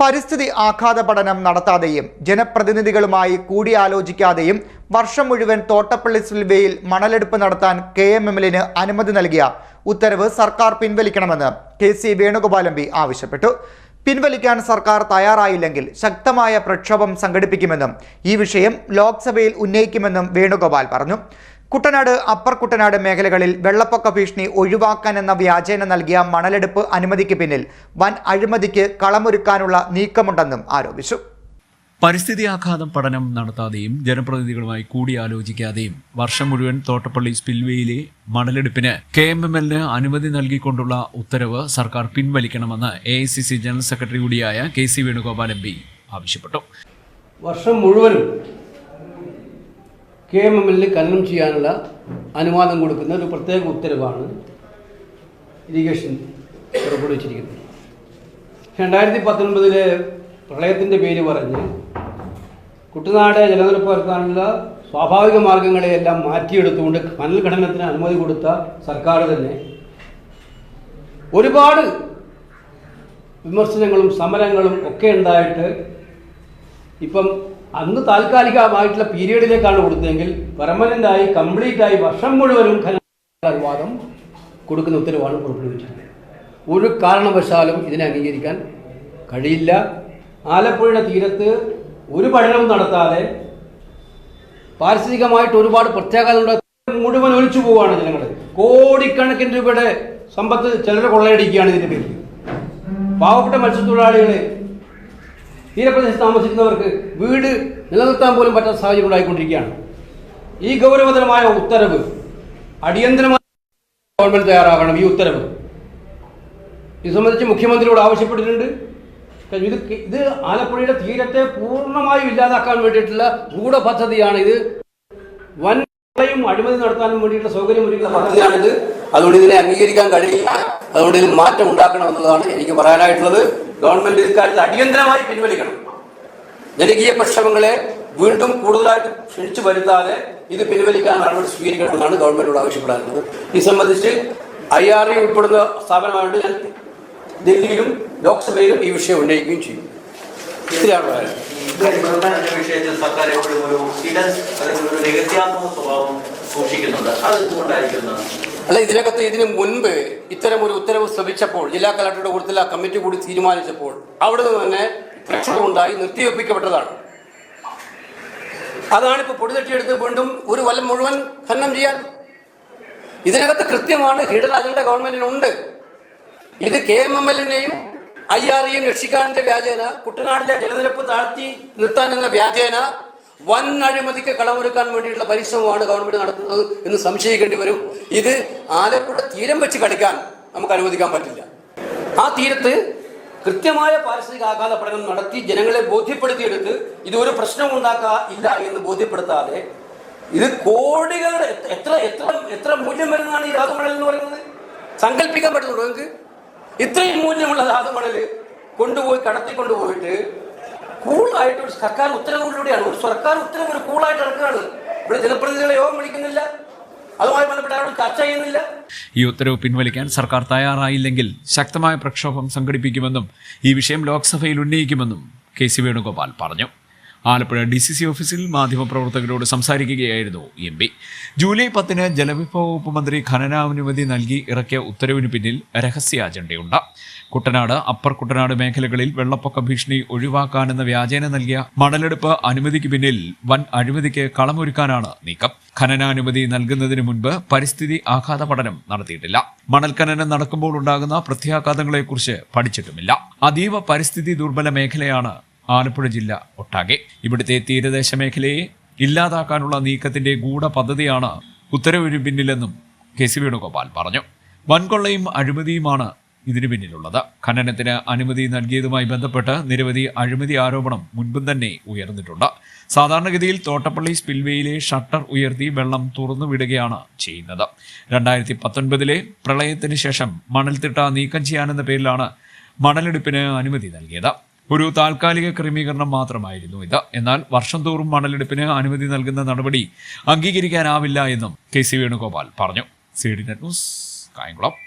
പരിസ്ഥിതി ആഘാത പഠനം നടത്താതെയും ജനപ്രതിനിധികളുമായി കൂടിയാലോചിക്കാതെയും വർഷം മുഴുവൻ തോട്ടപ്പള്ളി സിൽവേയിൽ മണലെടുപ്പ് നടത്താൻ കെ എം എമ്മിലിന് അനുമതി നൽകിയ ഉത്തരവ് സർക്കാർ പിൻവലിക്കണമെന്ന് കെ സി പി ആവശ്യപ്പെട്ടു. പിൻവലിക്കാൻ സർക്കാർ തയ്യാറായില്ലെങ്കിൽ ശക്തമായ പ്രക്ഷോഭം സംഘടിപ്പിക്കുമെന്നും ഈ വിഷയം ലോക്സഭയിൽ ഉന്നയിക്കുമെന്നും വേണുഗോപാൽ പറഞ്ഞു. കുട്ടനാട് അപ്പർ കുട്ടനാട് മേഖലകളിൽ വെള്ളപ്പൊക്ക ഭീഷണി ഒഴിവാക്കാൻ എന്ന വ്യാജേന നൽകിയ മണലെടുപ്പ് അനുമതിക്ക് പിന്നിൽ വൻ അഴിമതിക്ക് കളമൊരുക്കാനുള്ള നീക്കമുണ്ടെന്നും ആരോപിച്ചു. പരിസ്ഥിതി ആഘാതം പഠനം നടത്താതെയും ജനപ്രതിനിധികളുമായി കൂടിയാലോചിക്കാതെയും വർഷം മുഴുവൻ തോട്ടപ്പള്ളി സ്പിൽവേയിലെ മണലെടുപ്പിന് കെ എം എം എല്ലിന് അനുമതി നൽകിക്കൊണ്ടുള്ള ഉത്തരവ് സർക്കാർ പിൻവലിക്കണമെന്ന് A I C C general secretary കൂടിയായ K C Venugopal M P ആവശ്യപ്പെട്ടു. വർഷം മുഴുവനും കെ എം എം എല്ലിൽ ഖനനം ചെയ്യാനുള്ള അനുവാദം കൊടുക്കുന്ന ഒരു പ്രത്യേക ഉത്തരവാണ് ഇറിഗേഷൻ പുറപ്പെടുവിച്ചിരിക്കുന്നത്. രണ്ടായിരത്തി പത്തൊൻപതിലെ പ്രളയത്തിന്റെ പേര് പറഞ്ഞ് കുട്ടനാട് ജലനിരപ്പ് ഉയർത്താനുള്ള സ്വാഭാവിക മാർഗങ്ങളെയെല്ലാം മാറ്റിയെടുത്തുകൊണ്ട് മണൽ ഖനനത്തിന് അനുമതി കൊടുത്ത സർക്കാർ തന്നെ ഒരുപാട് വിമർശനങ്ങളും സമരങ്ങളും ഒക്കെ ഉണ്ടായിട്ട് ഇപ്പം അന്ന് താൽക്കാലികമായിട്ടുള്ള പീരീഡിലേക്കാണ് കൊടുത്തതെങ്കിൽ പെർമനന്റ് ആയി കംപ്ലീറ്റ് ആയി വർഷം മുഴുവനും അനുവാദം കൊടുക്കുന്ന ഉത്തരവാണ് പുറപ്പെടുവിച്ചിട്ടുള്ളത് ഒരു കാരണവശാലും ഇതിനെ അംഗീകരിക്കാൻ കഴിയില്ല. ആലപ്പുഴയുടെ തീരത്ത് ഒരു പഠനവും നടത്താതെ പാരിസ്ഥിതികമായിട്ട് ഒരുപാട് പ്രത്യാഘാതം മുഴുവൻ ഒലിച്ചു പോവുകയാണ് ജനങ്ങൾ കോടിക്കണക്കിന് രൂപയുടെ സമ്പത്ത് ചിലർ കൊള്ളയടിക്കുകയാണ് ഇതിന്റെ പേരിൽ. പാവപ്പെട്ട മത്സ്യത്തൊഴിലാളികളെ തീരപ്രദേശത്ത് താമസിക്കുന്നവർക്ക് വീട് നിലനിർത്താൻ പോലും പറ്റാത്ത സാഹചര്യം ഉണ്ടായിക്കൊണ്ടിരിക്കുകയാണ്. ഈ ഗൗരവതരമായ ഉത്തരവ് അടിയന്തരമായി ഗവൺമെന്റ് തയ്യാറാകണം ഈ ഉത്തരവ്. ഇത് സംബന്ധിച്ച് മുഖ്യമന്ത്രിയോട് ആവശ്യപ്പെട്ടിട്ടുണ്ട്. ഇത് ഇത് ആലപ്പുഴയുടെ തീരത്തെ പൂർണമായും ഇല്ലാതാക്കാൻ വേണ്ടിയിട്ടുള്ള ഗൂഢ പദ്ധതിയാണ് ഇത്. വൻ യും അഴിമതി നടത്താനും വേണ്ടിയിട്ടുള്ള സൗകര്യം ഒരുക്കുന്ന പദ്ധതിയാണിത്. അതുകൊണ്ട് ഇതിനെ അംഗീകരിക്കാൻ കഴിയില്ല. അതുകൊണ്ട് ഇതിൽ മാറ്റം ഉണ്ടാക്കണം എന്നുള്ളതാണ് എനിക്ക് പറയാനായിട്ടുള്ളത്. ഗവൺമെന്റ് ഇക്കാര്യത്തിൽ അടിയന്തരമായി പിൻവലിക്കണം. ജനകീയ പ്രക്ഷോഭങ്ങളെ വീണ്ടും കൂടുതലായിട്ട് ക്ഷണിച്ചു വരുത്താതെ ഇത് പിൻവലിക്കാൻ നടപടി സ്വീകരിക്കണമെന്നാണ് ഗവൺമെന്റിനോട് ആവശ്യപ്പെടാറുള്ളത്. ഇത് സംബന്ധിച്ച് ഐ ആർ ഇ ഉൾപ്പെടുന്ന സ്ഥാപനമായിട്ട് ഞാൻ ഡൽഹിയിലും ലോക്സഭയിലും ഈ വിഷയം ഉന്നയിക്കുകയും ചെയ്യും. ഇത്രയാണ് എന്ന വിഷയത്തിൽ സർക്കാർ ഒരു സ്വഭാവം സൂക്ഷിക്കുന്നുണ്ട്. അത് അല്ല ഇതിനകത്ത് ഇതിനു മുൻപ് ഇത്തരം ഒരു ഉത്തരവ് ശ്രമിച്ചപ്പോൾ ജില്ലാ കളക്ടറുടെ കൂടുതൽ ആ കമ്മിറ്റി കൂടി തീരുമാനിച്ചപ്പോൾ അവിടെ നിന്ന് തന്നെ പ്രശ്നമുണ്ടായി നിർത്തിവെപ്പിക്കപ്പെട്ടതാണ് അതാണ് ഇപ്പോൾ പൊടിതട്ടിയെടുത്ത് വീണ്ടും ഒരു കൊല്ലം മുഴുവൻ ഖനനം ചെയ്യാൻ. ഇതിനകത്ത് കൃത്യമാണ് ഹിഡൻ അജണ്ട ഗവൺമെന്റിനുണ്ട്. ഇത് കെ എം എം എല്ലിനെയും ഐ ആർ ഇയും രക്ഷിക്കാനിന്റെ വ്യാജേന കുട്ടനാടിലെ ജലനിരപ്പ് താഴ്ത്തി നിർത്താൻ എന്ന വ്യാജേന വൻ അഴിമതിക്ക് കളമൊരുക്കാൻ വേണ്ടിയിട്ടുള്ള പരിശ്രമമാണ് ഗവൺമെന്റ് നടത്തുന്നത് എന്ന് സംശയിക്കേണ്ടി വരും. ഇത് ആലപ്പുഴ തീരം വെച്ച് കളിക്കാൻ നമുക്ക് അനുവദിക്കാൻ പറ്റില്ല. ആ തീരത്ത് കൃത്യമായ പാരിസ്ഥിതിക ആഘാത പഠനം നടത്തി ജനങ്ങളെ ബോധ്യപ്പെടുത്തിയെടുത്ത് ഇത് ഒരു പ്രശ്നം ഉണ്ടാക്കാ ഇല്ല എന്ന് ബോധ്യപ്പെടുത്താതെ ഇത് കോടികളുടെ എത്ര- എത്ര എത്ര എത്ര മൂല്യം വരുന്നതാണ് ഈ ധാതുമണൽ എന്ന് പറയുന്നത്? സങ്കല്പിക്കാൻ പറ്റുന്നുണ്ടോ നിങ്ങൾക്ക്? ഇത്രയും മൂല്യമുള്ള ധാതുമണൽ കൊണ്ടുപോയി കടത്തിക്കൊണ്ടുപോയിട്ട് കൂളായിട്ട് ഒരു സർക്കാർ ഉത്തരവിലൂടെയാണ് ഒരു സർക്കാർ ഉത്തരവ് ഒരു കൂളായിട്ട് ഇറക്കുകയാണ് ഇവിടെ ജനപ്രതിനിധികളെ യോഗം വിളിക്കുന്നില്ല. അതുമായി ബന്ധപ്പെട്ട് ചർച്ച ചെയ്യുന്നില്ല. ഈ ഉത്തരവ് പിൻവലിക്കാൻ സർക്കാർ തയ്യാറായില്ലെങ്കിൽ ശക്തമായ പ്രക്ഷോഭം സംഘടിപ്പിക്കുമെന്നും ഈ വിഷയം ലോക്സഭയിൽ ഉന്നയിക്കുമെന്നും കെ സി വേണുഗോപാൽ പറഞ്ഞു. ആലപ്പുഴ ഡി സി സി ഓഫീസിൽ മാധ്യമപ്രവർത്തകരോട് സംസാരിക്കുകയായിരുന്നു എം പി. ജൂലൈ പത്തിന് ജലവിഭവ വകുപ്പ് മന്ത്രി ഖനനാനുമതി നൽകി ഇറക്കിയ ഉത്തരവിന് പിന്നിൽ രഹസ്യ അജണ്ടയുണ്ട്. കുട്ടനാട് അപ്പർ കുട്ടനാട് മേഖലകളിൽ വെള്ളപ്പൊക്ക ഭീഷണി ഒഴിവാക്കാനെന്ന വ്യാജേന നൽകിയ മണലെടുപ്പ് അനുമതിക്ക് പിന്നിൽ വൻ അഴിമതിക്ക് കളമൊരുക്കാനാണ് നീക്കം. ഖനനാനുമതി നൽകുന്നതിന് മുൻപ് പരിസ്ഥിതി ആഘാത പഠനം നടത്തിയിട്ടില്ല. മണൽ ഖനനം നടക്കുമ്പോൾ ഉണ്ടാകുന്ന പ്രത്യാഘാതങ്ങളെക്കുറിച്ച് പഠിച്ചിട്ടുമില്ല. അതീവ പരിസ്ഥിതി ദുർബല മേഖലയാണ് ആലപ്പുഴ ജില്ല ഒട്ടാകെ. ഇവിടുത്തെ തീരദേശ മേഖലയെ ഇല്ലാതാക്കാനുള്ള നീക്കത്തിന്റെ ഗൂഢപദ്ധതിയാണ് ഉത്തരവിന് പിന്നിലെന്നും കെ സി വേണുഗോപാൽ പറഞ്ഞു. വൻകൊള്ളയും അഴിമതിയുമാണ് ഇതിനു പിന്നിലുള്ളത്. ഖനനത്തിന് അനുമതി നൽകിയതുമായി ബന്ധപ്പെട്ട് നിരവധി അഴിമതി ആരോപണം മുൻപും തന്നെ ഉയർന്നിട്ടുണ്ട്. സാധാരണഗതിയിൽ തോട്ടപ്പള്ളി സ്പിൽവേയിലെ ഷട്ടർ ഉയർത്തി വെള്ളം തുറന്നു വിടുകയാണ് ചെയ്യുന്നത്. രണ്ടായിരത്തി പത്തൊൻപതിലെ പ്രളയത്തിന് ശേഷം മണൽത്തിട്ട നീക്കം ചെയ്യാനെന്ന പേരിലാണ് മണലെടുപ്പിന് അനുമതി നൽകിയത്. ഒരു താൽക്കാലിക ക്രമീകരണം മാത്രമായിരുന്നു ഇത്. എന്നാൽ വർഷം തോറും മണലെടുപ്പിന് അനുമതി നൽകുന്ന നടപടി അംഗീകരിക്കാനാവില്ല എന്നും കെ സി വേണുഗോപാൽ പറഞ്ഞു. C D net news Kayamkulam.